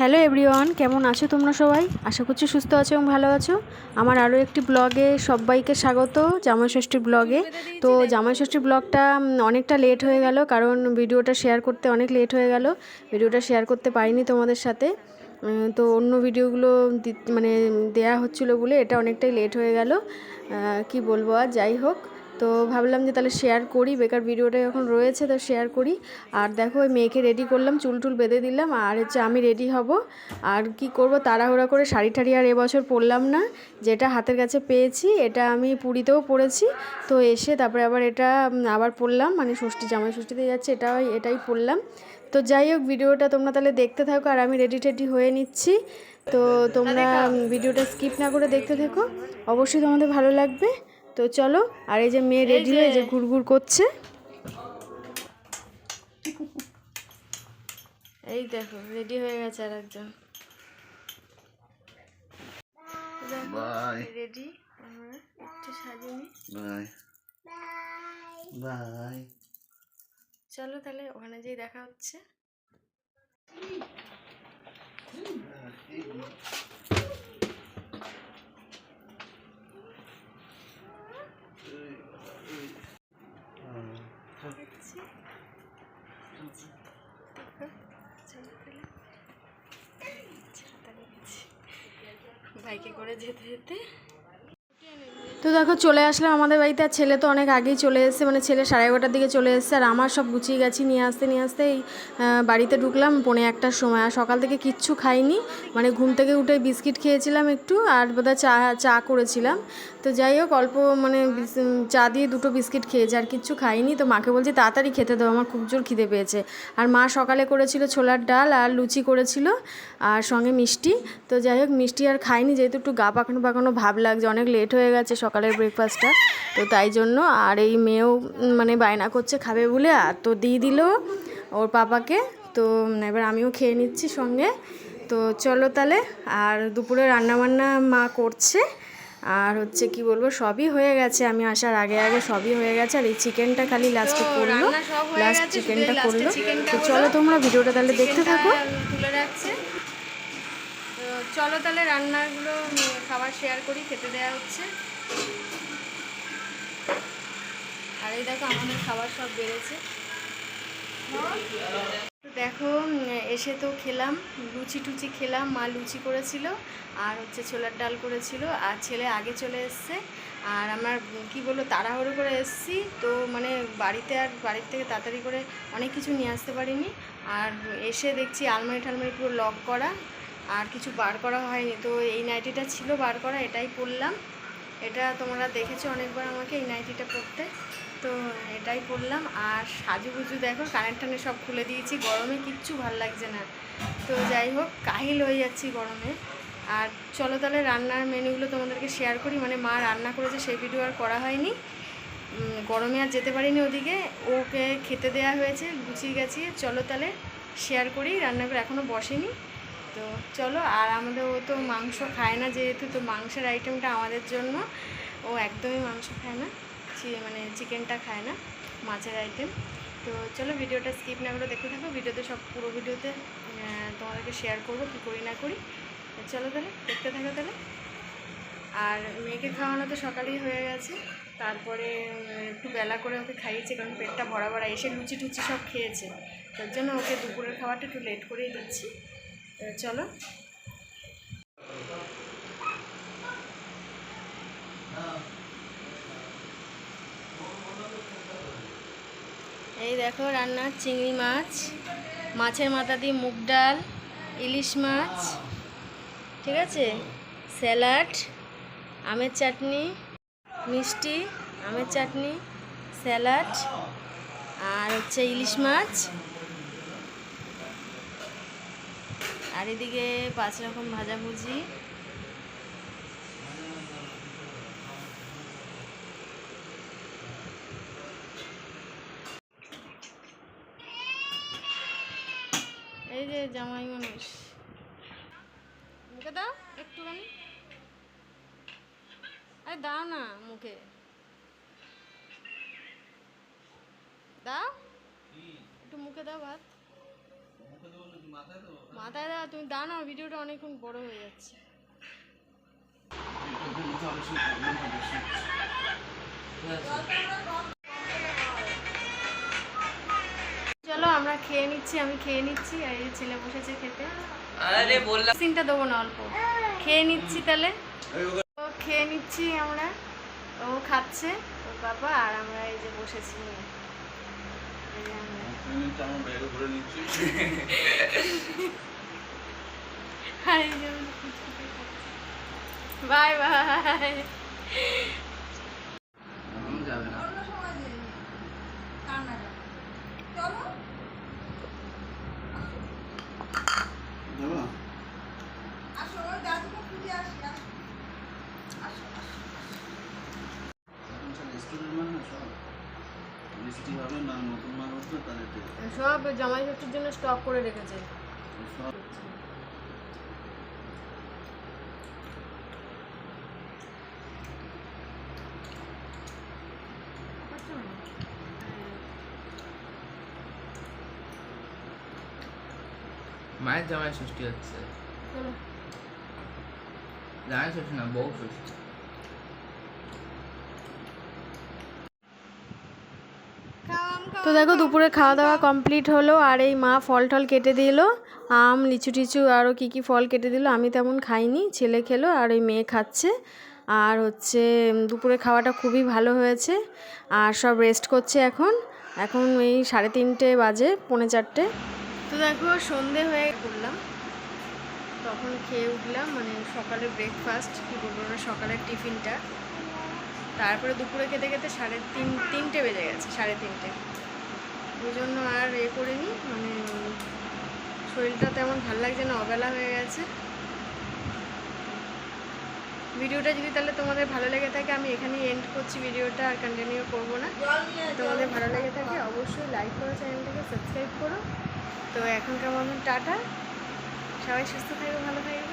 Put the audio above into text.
Hello everyone, কেমন আছো তোমরা সবাই? আশা করছি সুস্থ আছো এবং ভালো আছো। আমার আরও একটি ব্লগে সবাইকে স্বাগত জামাই ষষ্ঠীর ব্লগে। তো জামাই ষষ্ঠীর ব্লগটা অনেকটা লেট হয়ে গেল, কারণ ভিডিওটা শেয়ার করতে অনেক লেট হয়ে গেল। ভিডিওটা শেয়ার করতে পারিনি তোমাদের সাথে। তো অন্য ভিডিওগুলো মানে দেয়া হচ্ছিল বলে এটা অনেকটাই লেট হয়ে গেল। কি বলব আর, যাই হোক। তো ভাবলাম যে তাহলে শেয়ার করি বেকার ভিডিওটা যখন রয়েছে তো শেয়ার করি। আর দেখো ওই মেয়েকে রেডি করলাম চুল টুল বেঁধে দিলাম আর হচ্ছে আমি রেডি হব। আর কি করব তাড়াহুড়া করে শাড়ি ঠাড়ি আর এবছর পরলাম না যেটা হাতের কাছে পেয়েছি এটা আমি পুরীতেও পরেছি। তো এসে তারপরে আবার এটা আবার পরলাম মানে ষষ্ঠী জামাই ষষ্ঠীতে যাচ্ছে এটাই এটাই পরলাম। তো যাই হোক ভিডিওটা তোমরা তাহলে দেখতে থাকো আর আমি রেডি টেডি হয়ে নিচ্ছি। তো তোমরা ভিডিওটা স্কিপ না করে দেখতে থেকো। অবশ্যই তোমাদের ভালো লাগবে। তো চলো আর এই যে মেয়ে রেডি হয়ে যে ঘুরঘুর করছে। এই দেখো রেডি হয়ে গেছে আর একজন বাই রেডি একটু সাজিয়ে নিই বাই বাই চলো তাহলে ওখানে যেই দেখা হচ্ছে দেখছি। দেখো, চলো তাহলে। ছাতা নিয়েছি। বাইকে করে যেতে যেতে তো দেখো চলে আসলাম আমাদের বাড়িতে, আর ছেলে তো অনেক আগেই চলে এসেছে মানে ছেলে সাড়ে এগারোটার দিকে চলে এসেছে, আর আমার সব গুছিয়ে গেছি, নিয়ে আসতে নিয়ে আসতে এই বাড়িতে ঢুকলাম, পৌনে একটার সময়, আর সকাল থেকে কিচ্ছু খাইনি মানে ঘুম থেকে উঠে বিস্কিট খেয়েছিলাম একটু, আর বোধহয় চা চা করেছিলাম, তো যাই হোক, অল্প মানে চা দিয়ে দুটো বিস্কিট খেয়েছি, আর কিচ্ছু খাইনি, তো মাকে বলছি তাড়াতাড়ি খেতে দাও, আমার খুব জোর খিদে পেয়েছে, আর মা সকালে করেছিল ছোলার ডাল, আর লুচি করেছিল, আর সঙ্গে মিষ্টি, তো যাই হোক, মিষ্টি আর খাইনি, যেহেতু একটু গা পাকানো পাকানো ভাব লাগছে, অনেক লেট হয়ে গেছে সকালের ব্রেকফাস্টটা তো তাই জন্য আর এই মেয়েও মানে বায়না করছে খাবে বলে। আর তো দিয়ে দিল ওর পাপাকে। তো এবার আমিও খেয়ে নিচ্ছি সঙ্গে। তো চলো তাহলে আর দুপুরে রান্নাবান্না মা করছে। আর হচ্ছে কি বলব সবই হয়ে গেছে। আমি আসার আগে আগে সবই হয়ে গেছে। আর এই চিকেনটা খালি লাস্টে করল। লাস্ট চিকেনটা করল। তো চলো তোমরা ভিডিওটা তাহলে দেখতে থাকো। তুলে রাখছে। তো চলো তাহলে রান্নাগুলো খাবার শেয়ার করি খেতে দেওয়া হচ্ছে। আর এই দেখো আমাদের খাবার সব বেড়েছে দেখো, এসে তো খেলাম, লুচি টুচি খেলাম, মা লুচি করেছিল আর হচ্ছে ছোলার ডাল করেছিল আর ছেলে আগে চলে এসছে আর আমার কি বলব, তাড়াহুড়ো করে এসেছি। তো মানে বাড়িতে আর বাড়ির থেকে তাড়াতাড়ি করে অনেক কিছু নিয়ে আসতে পারিনি। আর এসে দেখছি আলমারি টালমারি পুরো লক করা আর কিছু বার করা হয়নি। তো এই নাইটিটা ছিল বার করা, এটাই পরলাম। এটা তোমরা দেখেছ অনেকবার আমাকে এই নাইটিটা পরতে। তো এটাই পরলাম আর সাজুগুজু দেখো কানের টানে সব খুলে দিয়েছি। গরমে কিচ্ছু ভালো লাগছে না। তো যাই হোক, কাহিল হয়ে যাচ্ছি গরমে। আর চলো তাহলে রান্নার মেনুগুলো তোমাদেরকে শেয়ার করি। মানে মা রান্না করেছে, সেই ভিডিও আর করা হয়নি। গরমে আর যেতে পারিনি ওদিকে। ওকে খেতে দেওয়া হয়েছে, গুছিয়ে গেছি। চলো তাহলে শেয়ার করি। রান্নাগুলো এখনও বসেনি। তো চলো, আর আমাদের ও তো মাংস খায় না যেহেতু, তো মাংসের আইটেমটা আমাদের জন্য। ও একদমই মাংস খায় না। মানে চিকেনটা খায় না, মাছের আইটেম তো চলো ভিডিওটা স্কিপ না করে দেখতে থাকো, ভিডিওতে সব, পুরো ভিডিওতে তোমাদেরকে শেয়ার করব, কী করি না করি। চলো তাহলে, দেখতে থাকো তাহলে। আর মেয়েকে খাওয়ানো তো সকালেই হয়ে গেছে, তারপরে একটু বেলা করে ওকে খাইয়েছে, কারণ পেটটা ভরা ভরা এসে লুচি টুচি সব খেয়েছে। তার জন্য ওকে দুপুরের খাবারটা একটু লেট করেই দিচ্ছি। চলো। এই দেখো রান্না, চিংড়ি মাছ, মাছের মাথা দিয়ে মুগ ডাল, ইলিশ মাছ, ঠিক আছে? স্যালাড, আমের চাটনি, মিষ্টি, আমের চাটনি, স্যালাড, আর হচ্ছে ইলিশ মাছ। আর এদিকে পাঁচ রকম ভাজাভুজি এই যে জামাই মানুষ। মুখে দাও একটুখানি। আরে দাও না মুখে। দাও। একটু মুখে দাও ভাত। মাথায় দেওয়া তুমি দাও না, ভিডিওটা অনেকক্ষণ বড় হয়ে যাচ্ছে। চলো আমরা খেয়ে নিচ্ছি আমি খেয়ে নিচ্ছি আর এই যে ছেলে বসেছে খেতে। আরে বললাম। সিনটা দেবো না অল্প। খেয়ে নিচ্ছি তাহলে। তো খেয়ে নিচ্ছি আমরা। ও খাচ্ছে ওর বাবা আর আমরা এই যে বসেছি। বাই এই যে আমরা। আমার ব্যাগে ভরে নিচ্ছি আর এই যে আমরা ফুচকা খাচ্ছি। বাই বাই এখন যাবে না যাব এখন সব স্টুডেন্ট মাল না সব মিষ্টি হবে না নতুন মাল উঠবে তাদের সব জামাই ষষ্ঠীর জন্য স্টক করে রেখেছে। মায়ের জামাই ষষ্ঠী হচ্ছে। জামাই ষষ্ঠী না বউ ষষ্ঠী। তো দেখো দুপুরে খাওয়া দাওয়া কমপ্লিট হলো আর এই মা ফল টল কেটে দিল। আম, লিচু টিচু আরও কী কী ফল কেটে দিল আমি তেমন খাইনি, ছেলে খেলো আর ওই মেয়ে খাচ্ছে। আর হচ্ছে দুপুরে খাওয়াটা খুবই ভালো হয়েছে। আর সব রেস্ট করছে এখন। এখন এই সাড়ে তিনটে বাজে, পৌনে চারটে। তো দেখো সন্ধে হয়ে করলাম। তখন খেয়ে উঠলাম মানে সকালে ব্রেকফাস্ট কী বলব, সকালের টিফিনটা। তারপরে দুপুরে খেতে খেতে সাড়ে তিন, তিনটে বেজে গেছে, সাড়ে তিনটে। ওই জন্য আর এ করিনি মানে শরীরটা তেমন ভালো লাগছে না, অবেলা হয়ে গেছে। ভিডিওটা যদি তাহলে তোমাদের ভালো লেগে থাকে, আমি এখানেই এন্ড করছি ভিডিওটা আর কন্টিনিউ করব না। তোমাদের ভালো লেগে থাকে, অবশ্যই লাইক করো চ্যানেলটাকে সাবস্ক্রাইব করো। তো এখনকার মতন টাটা। সবাই সুস্থ থাকবে, ভালো থাকবে।